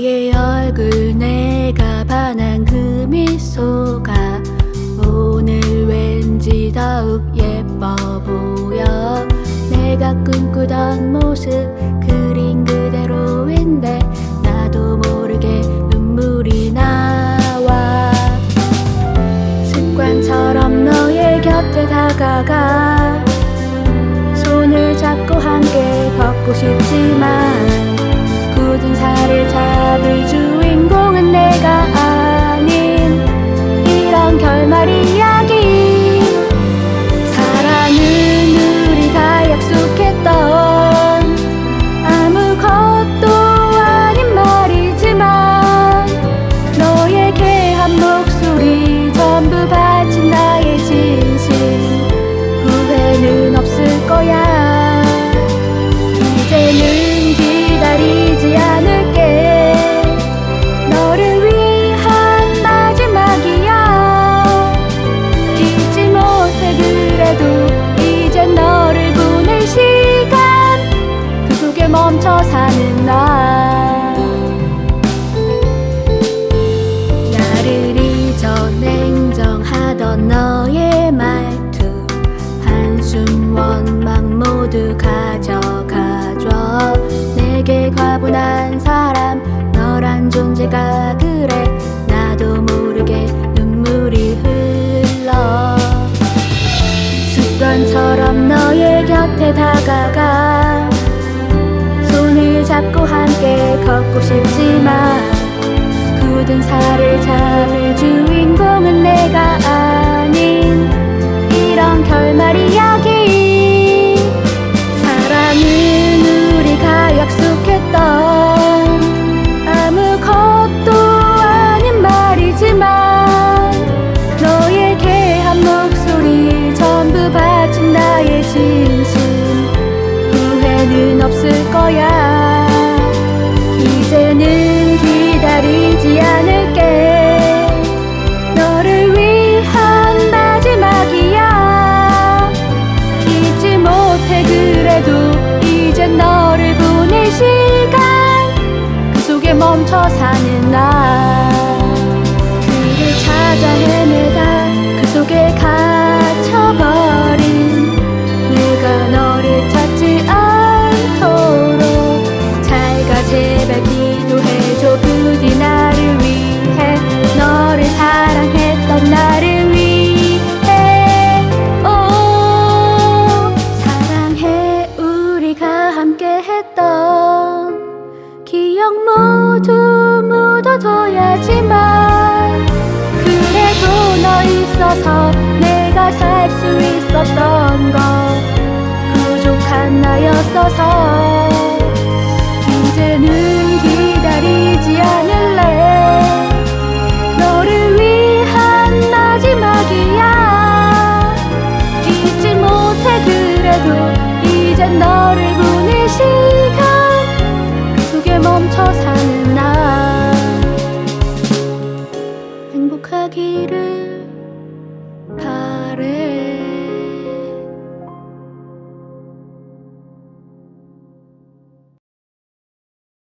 너의 얼굴 내가 반한 그 미소가 오늘 왠지 더욱 예뻐 보여. 내가 꿈꾸던 모습 그린 그대로인데 나도 모르게 눈물이 나와. 습관처럼 너의 곁에 다가가 사는 나. 나를 잊어 냉정하던 너의 말투. 한숨 원망 모두 가져가줘. 내게 과분한 사람 너란 존재가 그래. 나도 모르게 눈물이 흘러. 습관처럼 너의 곁에 다가가 걷고 싶지만 굳은 살을 잡을 주인공은 내가 아닌 이런 결말 이야기 사랑은 우리가 약속했던 아무것도 아닌 말이지만 너에게 한 목소리 전부 바친 나의 진심 후회는 없을 거야 기다리지 않을게. 너를 위한 마지막이야. 잊지 못해 그래도 이제 너를 보낼 시간. 그 속에 멈춰 사는 나 묻어둬야지만. 그래도 너 있어서 내가 살 수 있었던 거. 부족한 나였어서